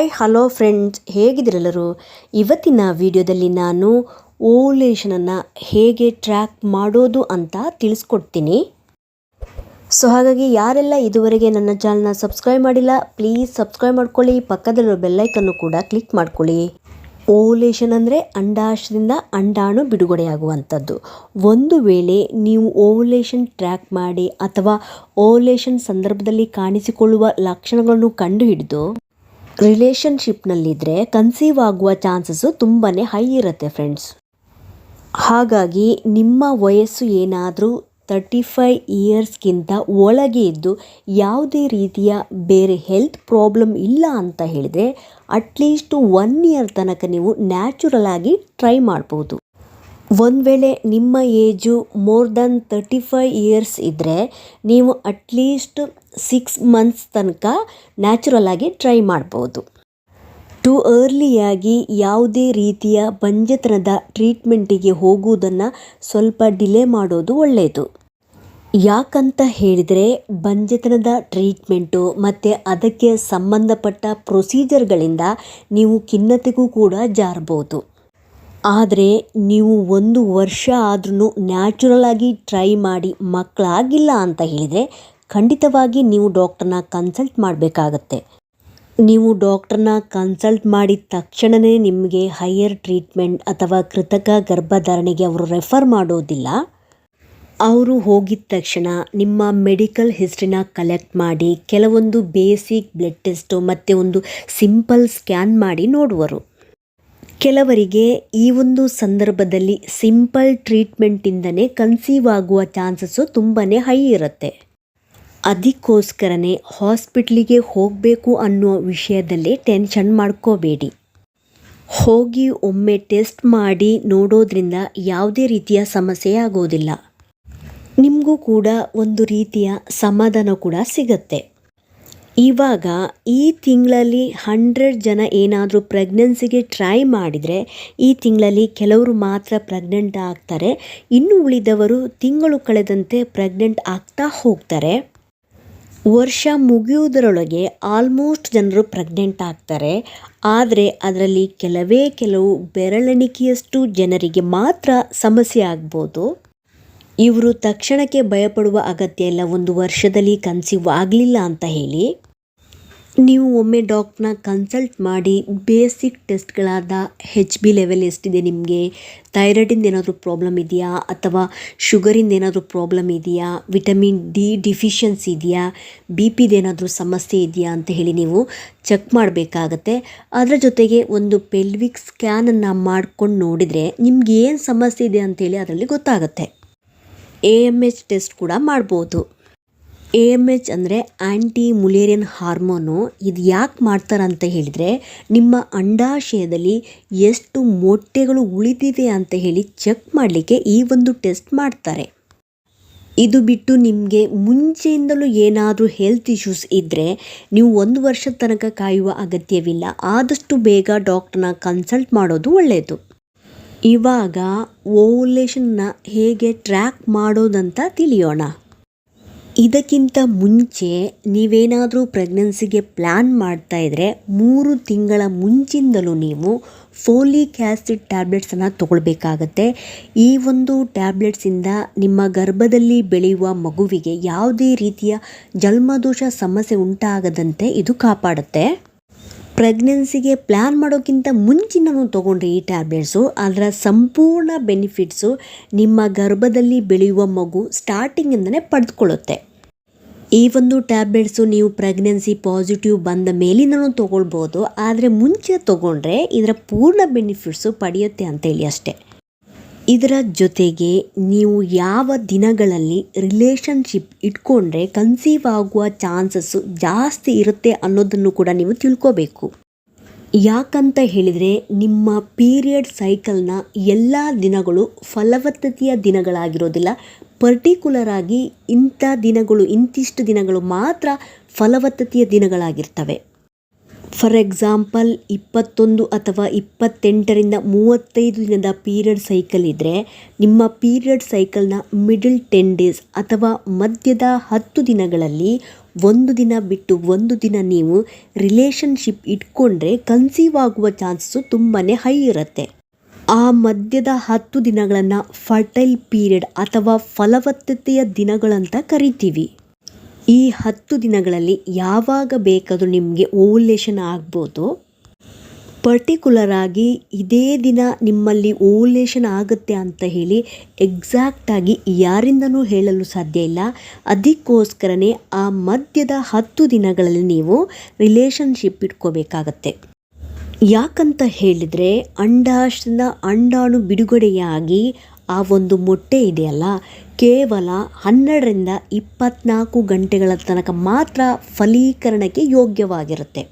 Hi hello friends ಹೇಗಿದ್ದೀರೆಲ್ಲರೂ? ಇವತ್ತಿನ ವಿಡಿಯೋದಲ್ಲಿ ನಾನು ಓಲೇಷನನ್ನು ಹೇಗೆ ಟ್ರ್ಯಾಕ್ ಮಾಡೋದು ಅಂತ ತಿಳಿಸ್ಕೊಡ್ತೀನಿ. ಸೊ ಹಾಗಾಗಿ ಯಾರೆಲ್ಲ ಇದುವರೆಗೆ ನನ್ನ ಚಾನಲ್ನ ಸಬ್ಸ್ಕ್ರೈಬ್ ಮಾಡಿಲ್ಲ ಪ್ಲೀಸ್ ಸಬ್ಸ್ಕ್ರೈಬ್ ಮಾಡ್ಕೊಳ್ಳಿ. ಪಕ್ಕದಲ್ಲಿರೋ ಬೆಲ್ಲೈಕನ್ನು ಕೂಡ ಕ್ಲಿಕ್ ಮಾಡ್ಕೊಳ್ಳಿ. ಓಲೇಷನ್ ಅಂದರೆ ಅಂಡಾಶದಿಂದ ಅಂಡಾಣು ಬಿಡುಗಡೆಯಾಗುವಂಥದ್ದು. ಒಂದು ವೇಳೆ ನೀವು ಓವಲೇಷನ್ ಟ್ರ್ಯಾಕ್ ಮಾಡಿ ಅಥವಾ ಓವಲೇಷನ್ ಸಂದರ್ಭದಲ್ಲಿ ಕಾಣಿಸಿಕೊಳ್ಳುವ ಲಕ್ಷಣಗಳನ್ನು ಕಂಡುಹಿಡಿದು ರಿಲೇಷನ್ಶಿಪ್ನಲ್ಲಿದ್ದರೆ ಕನ್ಸೀವ್ ಆಗುವ ಚಾನ್ಸಸ್ಸು ತುಂಬಾ ಹೈ ಇರುತ್ತೆ ಫ್ರೆಂಡ್ಸ್. ಹಾಗಾಗಿ ನಿಮ್ಮ ವಯಸ್ಸು ಏನಾದರೂ ತರ್ಟಿ ಫೈ ಇಯರ್ಸ್ಗಿಂತ ಒಳಗೆ ಇದ್ದು ಯಾವುದೇ ರೀತಿಯ ಬೇರೆ ಹೆಲ್ತ್ ಪ್ರಾಬ್ಲಮ್ ಇಲ್ಲ ಅಂತ ಹೇಳಿದರೆ ಅಟ್ಲೀಸ್ಟ್ ಒನ್ ಇಯರ್ ತನಕ ನೀವು ನ್ಯಾಚುರಲ್ ಆಗಿ ಟ್ರೈ ಮಾಡ್ಬೋದು. ಒಂದು ವೇಳೆ ನಿಮ್ಮ age more than thirty five years ಇದ್ದರೆ ನೀವು ಅಟ್ಲೀಸ್ಟ್ ಸಿಕ್ಸ್ ಮಂತ್ಸ್ ತನಕ ನ್ಯಾಚುರಲ್ ಆಗಿ ಟ್ರೈ ಮಾಡ್ಬೋದು. ಟು ಅರ್ಲಿಯಾಗಿ ಯಾವುದೇ ರೀತಿಯ ಬಂಜತನದ ಟ್ರೀಟ್ಮೆಂಟಿಗೆ ಹೋಗುವುದನ್ನು ಸ್ವಲ್ಪ ಡಿಲೇ ಮಾಡೋದು ಒಳ್ಳೆಯದು ಯಾಕಂತ ಹೇಳಿದರೆ ಬಂಜತನದ ಟ್ರೀಟ್ಮೆಂಟು ಮತ್ತು ಅದಕ್ಕೆ ಸಂಬಂಧಪಟ್ಟ ಪ್ರೊಸೀಜರ್ಗಳಿಂದ ನೀವು ಖಿನ್ನತೆಗೂ ಕೂಡ ಜಾರಬಹುದು ಆದರೆ ನೀವು ಒಂದು ವರ್ಷ ಆದ್ರೂ ನ್ಯಾಚುರಲ್ ಆಗಿ ಟ್ರೈ ಮಾಡಿ ಮಕ್ಕಳಾಗಿಲ್ಲ ಅಂತ ಹೇಳಿದರೆ ಖಂಡಿತವಾಗಿ ನೀವು ಡಾಕ್ಟ್ರನ್ನ ಕನ್ಸಲ್ಟ್ ಮಾಡಬೇಕಾಗತ್ತೆ. ನೀವು ಡಾಕ್ಟ್ರನ್ನ ಕನ್ಸಲ್ಟ್ ಮಾಡಿದ ತಕ್ಷಣವೇ ನಿಮಗೆ ಹೈಯರ್ ಟ್ರೀಟ್ಮೆಂಟ್ ಅಥವಾ ಕೃತಕ ಗರ್ಭಧಾರಣೆಗೆ ಅವರು ರೆಫರ್ ಮಾಡೋದಿಲ್ಲ. ಅವರು ಹೋಗಿದ ತಕ್ಷಣ ನಿಮ್ಮ ಮೆಡಿಕಲ್ ಹಿಸ್ಟ್ರಿನ ಕಲೆಕ್ಟ್ ಮಾಡಿ ಕೆಲವೊಂದು ಬೇಸಿಕ್ ಬ್ಲಡ್ ಟೆಸ್ಟು ಮತ್ತು ಒಂದು ಸಿಂಪಲ್ ಸ್ಕ್ಯಾನ್ ಮಾಡಿ ನೋಡುವರು. ಕೆಲವರಿಗೆ ಈ ಒಂದು ಸಂದರ್ಭದಲ್ಲಿ ಸಿಂಪಲ್ ಟ್ರೀಟ್ಮೆಂಟಿಂದನೇ ಕನ್ಸೀವ್ ಆಗುವ ಚಾನ್ಸಸ್ಸು ತುಂಬಾ ಹೈ ಇರುತ್ತೆ. ಅದಕ್ಕೋಸ್ಕರನೇ ಹಾಸ್ಪಿಟ್ಲಿಗೆ ಹೋಗಬೇಕು ಅನ್ನೋ ವಿಷಯದಲ್ಲಿ ಟೆನ್ಷನ್ ಮಾಡ್ಕೋಬೇಡಿ. ಹೋಗಿ ಒಮ್ಮೆ ಟೆಸ್ಟ್ ಮಾಡಿ ನೋಡೋದ್ರಿಂದ ಯಾವುದೇ ರೀತಿಯ ಸಮಸ್ಯೆ ಆಗೋದಿಲ್ಲ. ನಿಮಗೂ ಕೂಡ ಒಂದು ರೀತಿಯ ಸಮಾಧಾನ ಕೂಡ ಸಿಗತ್ತೆ. ಇವಾಗ ಈ ತಿಂಗಳಲ್ಲಿ ಹಂಡ್ರೆಡ್ ಜನ ಏನಾದರೂ ಪ್ರೆಗ್ನೆನ್ಸಿಗೆ ಟ್ರೈ ಮಾಡಿದರೆ ಈ ತಿಂಗಳಲ್ಲಿ ಕೆಲವರು ಮಾತ್ರ ಪ್ರೆಗ್ನೆಂಟ್ ಆಗ್ತಾರೆ. ಇನ್ನು ಉಳಿದವರು ತಿಂಗಳು ಕಳೆದಂತೆ ಪ್ರೆಗ್ನೆಂಟ್ ಆಗ್ತಾ ಹೋಗ್ತಾರೆ. ವರ್ಷ ಮುಗಿಯುವುದರೊಳಗೆ ಆಲ್ಮೋಸ್ಟ್ ಜನರು ಪ್ರೆಗ್ನೆಂಟ್ ಆಗ್ತಾರೆ. ಆದರೆ ಅದರಲ್ಲಿ ಕೆಲವೇ ಕೆಲವು ಬೆರಳೆಣಿಕೆಯಷ್ಟು ಜನರಿಗೆ ಮಾತ್ರ ಸಮಸ್ಯೆ ಆಗ್ಬೋದು. ಇವರು ತಕ್ಷಣಕ್ಕೆ ಭಯಪಡುವ ಅಗತ್ಯ ಇಲ್ಲ ಒಂದು ವರ್ಷದಲ್ಲಿ ಕನ್ಸೀವ್ ಆಗಲಿಲ್ಲ ಅಂತ ಹೇಳಿ, ನೀವು ಒಮ್ಮೆ ಡಾಕ್ಟ್ರನ್ನ ಕನ್ಸಲ್ಟ್ ಮಾಡಿ ಬೇಸಿಕ್ ಟೆಸ್ಟ್ಗಳಾದ ಹೆಚ್ ಬಿ ಲೆವೆಲ್ ಎಷ್ಟಿದೆ ನಿಮಗೆ? ಥೈರಾಯ್ಡಿಂದ ಏನಾದರೂ ಪ್ರಾಬ್ಲಮ್ ಇದೆಯಾ? ಅಥವಾ ಶುಗರಿಂದ ಏನಾದರೂ ಪ್ರಾಬ್ಲಮ್ ಇದೆಯಾ? ವಿಟಮಿನ್ ಡಿ ಡಿಫಿಷಿಯನ್ಸಿ ಇದೆಯಾ? ಬಿ ಪಿದೇನಾದರೂ ಸಮಸ್ಯೆ ಇದೆಯಾ ಅಂತ ಹೇಳಿ ನೀವು ಚೆಕ್ ಮಾಡಬೇಕಾಗತ್ತೆ. ಅದರ ಜೊತೆಗೆ ಒಂದು ಪೆಲ್ವಿಕ್ ಸ್ಕ್ಯಾನನ್ನು ಮಾಡ್ಕೊಂಡು ನೋಡಿದರೆ ನಿಮ್ಗೆ ಏನು ಸಮಸ್ಯೆ ಇದೆ ಅಂತೇಳಿ ಅದರಲ್ಲಿ ಗೊತ್ತಾಗುತ್ತೆ. ಎ ಎಂ ಎಚ್ ಟೆಸ್ಟ್ ಕೂಡ ಮಾಡ್ಬೋದು. ಎ ಎಂ ಎಚ್ ಅಂದರೆ ಆ್ಯಂಟಿ ಮುಲೇರಿಯನ್ ಹಾರ್ಮೋನು. ಇದು ಯಾಕೆ ಮಾಡ್ತಾರೆ ಅಂತ ಹೇಳಿದರೆ, ನಿಮ್ಮ ಅಂಡಾಶಯದಲ್ಲಿ ಎಷ್ಟು ಮೊಟ್ಟೆಗಳು ಉಳಿದಿದೆ ಅಂತ ಹೇಳಿ ಚೆಕ್ ಮಾಡಲಿಕ್ಕೆ ಈ ಒಂದು ಟೆಸ್ಟ್ ಮಾಡ್ತಾರೆ. ಇದು ಬಿಟ್ಟು ನಿಮಗೆ ಮುಂಚೆಯಿಂದಲೂ ಏನಾದರೂ ಹೆಲ್ತ್ ಇಶ್ಯೂಸ್ ಇದ್ದರೆ ನೀವು ಒಂದು ವರ್ಷದ ತನಕ ಕಾಯುವ ಅಗತ್ಯವಿಲ್ಲ. ಆದಷ್ಟು ಬೇಗ ಡಾಕ್ಟ್ರನ್ನ ಕನ್ಸಲ್ಟ್ ಮಾಡೋದು ಒಳ್ಳೆಯದು ಇವಾಗ ಓವುಲೇಷನ್ನ ಹೇಗೆ ಟ್ರ್ಯಾಕ್ ಮಾಡೋದಂತ ತಿಳಿಯೋಣ. ಇದಕ್ಕಿಂತ ಮುಂಚೆ ನೀವೇನಾದರೂ ಪ್ರೆಗ್ನೆನ್ಸಿಗೆ ಪ್ಲ್ಯಾನ್ ಮಾಡ್ತಾ ಇದ್ದರೆ ಮೂರು ತಿಂಗಳ ಮುಂಚಿಂದಲೂ ನೀವು ಫೋಲಿಕ್ ಆ್ಯಸಿಡ್ ಟ್ಯಾಬ್ಲೆಟ್ಸನ್ನು ತಗೊಳ್ಬೇಕಾಗತ್ತೆ. ಈ ಒಂದು ಟ್ಯಾಬ್ಲೆಟ್ಸಿಂದ ನಿಮ್ಮ ಗರ್ಭದಲ್ಲಿ ಬೆಳೆಯುವ ಮಗುವಿಗೆ ಯಾವುದೇ ರೀತಿಯ ಜನ್ಮದೋಷ ಸಮಸ್ಯೆ ಉಂಟಾಗದಂತೆ ಇದು ಕಾಪಾಡುತ್ತೆ. ಪ್ರೆಗ್ನೆನ್ಸಿಗೆ ಪ್ಲ್ಯಾನ್ ಮಾಡೋಕ್ಕಿಂತ ಮುಂಚಿನೂ ತೊಗೊಂಡ್ರೆ ಈ ಟ್ಯಾಬ್ಲೆಟ್ಸು ಅದರ ಸಂಪೂರ್ಣ ಬೆನಿಫಿಟ್ಸು ನಿಮ್ಮ ಗರ್ಭದಲ್ಲಿ ಬೆಳೆಯುವ ಮಗು ಸ್ಟಾರ್ಟಿಂಗಿಂದನೇ ಪಡೆದುಕೊಳ್ಳುತ್ತೆ. ಈ ಒಂದು ಟ್ಯಾಬ್ಲೆಟ್ಸು ನೀವು ಪ್ರೆಗ್ನೆನ್ಸಿ ಪಾಸಿಟಿವ್ ಬಂದ ಮೇಲಿನೂ ತೊಗೊಳ್ಬೋದು, ಆದರೆ ಮುಂಚೆ ತೊಗೊಂಡ್ರೆ ಇದರ ಪೂರ್ಣ ಬೆನಿಫಿಟ್ಸು ಪಡೆಯುತ್ತೆ ಅಂತೇಳಿ ಅಷ್ಟೇ. ಇದರ ಜೊತೆಗೆ ನೀವು ಯಾವ ದಿನಗಳಲ್ಲಿ ರಿಲೇಷನ್ಶಿಪ್ ಇಟ್ಕೊಂಡ್ರೆ ಕನ್ಸೀವ್ ಆಗುವ ಚಾನ್ಸಸ್ಸು ಜಾಸ್ತಿ ಇರುತ್ತೆ ಅನ್ನೋದನ್ನು ಕೂಡ ನೀವು ತಿಳ್ಕೋಬೇಕು. ಯಾಕಂತ ಹೇಳಿದರೆ ನಿಮ್ಮ ಪೀರಿಯಡ್ ಸೈಕಲ್ನ ಎಲ್ಲ ದಿನಗಳು ಫಲವತ್ತತೆಯ ದಿನಗಳಾಗಿರೋದಿಲ್ಲ. ಪರ್ಟಿಕ್ಯುಲರ್ ಆಗಿ ಇಂಥ ದಿನಗಳು, ಇಂತಿಷ್ಟು ದಿನಗಳು ಮಾತ್ರ ಫಲವತ್ತತೆಯ ದಿನಗಳಾಗಿರ್ತವೆ. ಫಾರ್ ಎಕ್ಸಾಂಪಲ್ ಇಪ್ಪತ್ತೊಂದು ಅಥವಾ ಇಪ್ಪತ್ತೆಂಟರಿಂದ ಮೂವತ್ತೈದು ದಿನದ ಪೀರಿಯಡ್ ಸೈಕಲ್ ಇದ್ದರೆ ನಿಮ್ಮ ಪೀರಿಯಡ್ ಸೈಕಲ್ನ ಮಿಡಲ್ ಟೆನ್ ಡೇಸ್ ಅಥವಾ ಮಧ್ಯದ ಹತ್ತು ದಿನಗಳಲ್ಲಿ ಒಂದು ದಿನ ಬಿಟ್ಟು ಒಂದು ದಿನ ನೀವು ರಿಲೇಷನ್ಶಿಪ್ ಇಟ್ಕೊಂಡ್ರೆ ಕನ್ಸೀವ್ ಆಗುವ ಚಾನ್ಸಸ್ಸು ತುಂಬಾ ಹೈ ಇರುತ್ತೆ. ಆ ಮಧ್ಯದ ಹತ್ತು ದಿನಗಳನ್ನು ಫರ್ಟೈಲ್ ಪೀರಿಯಡ್ ಅಥವಾ ಫಲವತ್ತತೆಯ ದಿನಗಳಂತ ಕರಿತೀವಿ. ಈ ಹತ್ತು ದಿನಗಳಲ್ಲಿ ಯಾವಾಗ ಬೇಕಾದರೂ ನಿಮಗೆ ಓವುಲೇಷನ್ ಆಗ್ಬೋದು. ಪರ್ಟಿಕ್ಯುಲರ್ ಆಗಿ ಇದೇ ದಿನ ನಿಮ್ಮಲ್ಲಿ ಓವುಲೇಷನ್ ಆಗುತ್ತೆ ಅಂತ ಹೇಳಿ ಎಕ್ಸಾಕ್ಟಾಗಿ ಯಾರಿಂದನೂ ಹೇಳಲು ಸಾಧ್ಯ ಇಲ್ಲ. ಅದಕ್ಕೋಸ್ಕರನೇ ಆ ಮಧ್ಯದ ಹತ್ತು ದಿನಗಳಲ್ಲಿ ನೀವು ರಿಲೇಷನ್ಶಿಪ್ ಇಟ್ಕೋಬೇಕಾಗತ್ತೆ. ಯಾಕಂತ ಹೇಳಿದರೆ ಅಂಡಾಶನ ಅಂಡಾಣು ಬಿಡುಗಡೆಯಾಗಿ ಆ ಒಂದು ಮೊಟ್ಟೆ ಇದೆಯಲ್ಲ, ಕೇವಲ ಹನ್ನೆರಡರಿಂದ ಇಪ್ಪತ್ನಾಲ್ಕು ಗಂಟೆಗಳ ತನಕ ಮಾತ್ರ ಫಲೀಕರಣಕ್ಕೆ ಯೋಗ್ಯವಾಗಿರುತ್ತೆ.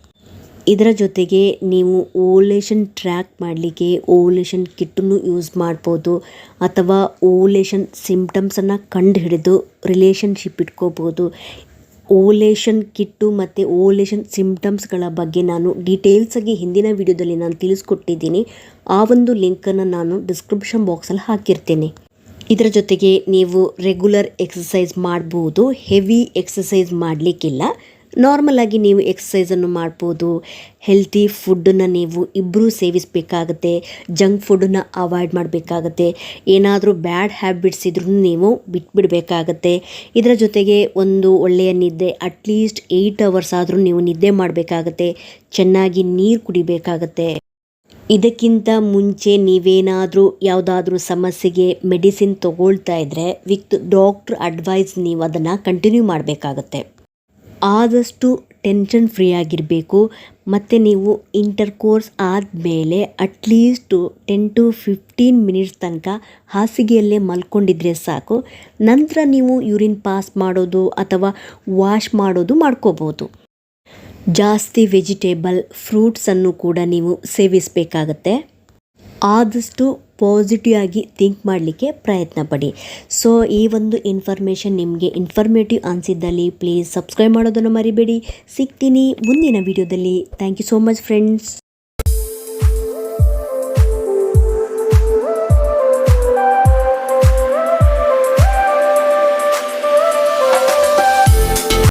ಇದರ ಜೊತೆಗೆ ನೀವು ಓಲೇಷನ್ ಟ್ರ್ಯಾಕ್ ಮಾಡಲಿಕ್ಕೆ ಓಲೇಷನ್ ಕಿಟ್ಟನ್ನು ಯೂಸ್ ಮಾಡ್ಬೋದು, ಅಥವಾ ಓಲೇಷನ್ ಸಿಂಪ್ಟಮ್ಸನ್ನು ಕಂಡುಹಿಡಿದು ರಿಲೇಷನ್ಶಿಪ್ ಇಟ್ಕೋಬೋದು. ಓವುಲೇಷನ್ ಕಿಟ್ಟು ಮತ್ತು ಓಲೇಷನ್ ಸಿಂಪ್ಟಮ್ಸ್ಗಳ ಬಗ್ಗೆ ನಾನು ಡೀಟೇಲ್ಸಾಗಿ ಹಿಂದಿನ ವಿಡಿಯೋದಲ್ಲಿ ನಾನು ತಿಳಿಸ್ಕೊಟ್ಟಿದ್ದೀನಿ. ಆ ಒಂದು ಲಿಂಕನ್ನು ನಾನು ಡಿಸ್ಕ್ರಿಪ್ಷನ್ ಬಾಕ್ಸಲ್ಲಿ ಹಾಕಿರ್ತೀನಿ. ಇದರ ಜೊತೆಗೆ ನೀವು ರೆಗ್ಯುಲರ್ ಎಕ್ಸಸೈಸ್ ಮಾಡ್ಬೋದು. ಹೆವಿ ಎಕ್ಸಸೈಸ್ ಮಾಡಲಿಕ್ಕಿಲ್ಲ. ನಾರ್ಮಲ್ ಆಗಿ ನೀವು ಎಕ್ಸಸೈಸನ್ನು ಮಾಡ್ಬೋದು. ಹೆಲ್ತಿ ಫುಡ್ಡನ್ನು ನೀವು ಇಬ್ಬರೂ ಸೇವಿಸಬೇಕಾಗತ್ತೆ. ಜಂಕ್ ಫುಡ್ಡನ್ನು ಅವಾಯ್ಡ್ ಮಾಡಬೇಕಾಗತ್ತೆ. ಏನಾದರೂ ಬ್ಯಾಡ್ ಹ್ಯಾಬಿಟ್ಸ್ ಇದ್ರೂ ನೀವು ಬಿಟ್ಬಿಡಬೇಕಾಗತ್ತೆ. ಇದರ ಜೊತೆಗೆ ಒಂದು ಒಳ್ಳೆಯ ನಿದ್ದೆ ಅಟ್ಲೀಸ್ಟ್ ಏಯ್ಟ್ ಅವರ್ಸ್ ಆದರೂ ನೀವು ನಿದ್ದೆ ಮಾಡಬೇಕಾಗತ್ತೆ. ಚೆನ್ನಾಗಿ ನೀರು ಕುಡಿಬೇಕಾಗತ್ತೆ. ಇದಕ್ಕಿಂತ ಮುಂಚೆ ನೀವೇನಾದರೂ ಯಾವುದಾದ್ರೂ ಸಮಸ್ಯೆಗೆ ಮೆಡಿಸಿನ್ ತಗೊಳ್ತಾ ಇದ್ದರೆ ವಿತ್ ಡಾಕ್ಟ್ರ್ ಅಡ್ವೈಸ್ ನೀವು ಅದನ್ನು ಕಂಟಿನ್ಯೂ ಮಾಡಬೇಕಾಗತ್ತೆ. ಆದಷ್ಟು ಟೆನ್ಷನ್ ಫ್ರೀ ಆಗಿರಬೇಕು. ಮತ್ತು ನೀವು ಇಂಟರ್ ಕೋರ್ಸ್ ಆದಮೇಲೆ at least ten to fifteen minutes ತನಕ ಹಾಸಿಗೆಯಲ್ಲೇ ಮಲ್ಕೊಂಡಿದ್ರೆ ಸಾಕು. ನಂತರ ನೀವು ಯೂರಿನ್ ಪಾಸ್ ಮಾಡೋದು ಅಥವಾ ವಾಶ್ ಮಾಡೋದು ಮಾಡ್ಕೋಬೋದು. ಜಾಸ್ತಿ ವೆಜಿಟೇಬಲ್ ಫ್ರೂಟ್ಸನ್ನು ಕೂಡ ನೀವು ಸೇವಿಸಬೇಕಾಗತ್ತೆ. ಆದಷ್ಟು ಪಾಸಿಟಿವ್ ಆಗಿ ಥಿಂಕ್ ಮಾಡಲಿಕ್ಕೆ ಪ್ರಯತ್ನ ಪಡಿ. ಸೊ ಈ ಒಂದು ಇನ್ಫಾರ್ಮೇಷನ್ ನಿಮಗೆ ಇನ್ಫಾರ್ಮೇಟಿವ್ ಅನಿಸಿದ್ದಲ್ಲಿ ಪ್ಲೀಸ್ ಸಬ್ಸ್ಕ್ರೈಬ್ ಮಾಡೋದನ್ನು ಮರಿಬೇಡಿ. ಸಿಗ್ತೀನಿ ಮುಂದಿನ ವಿಡಿಯೋದಲ್ಲಿ thank you so much friends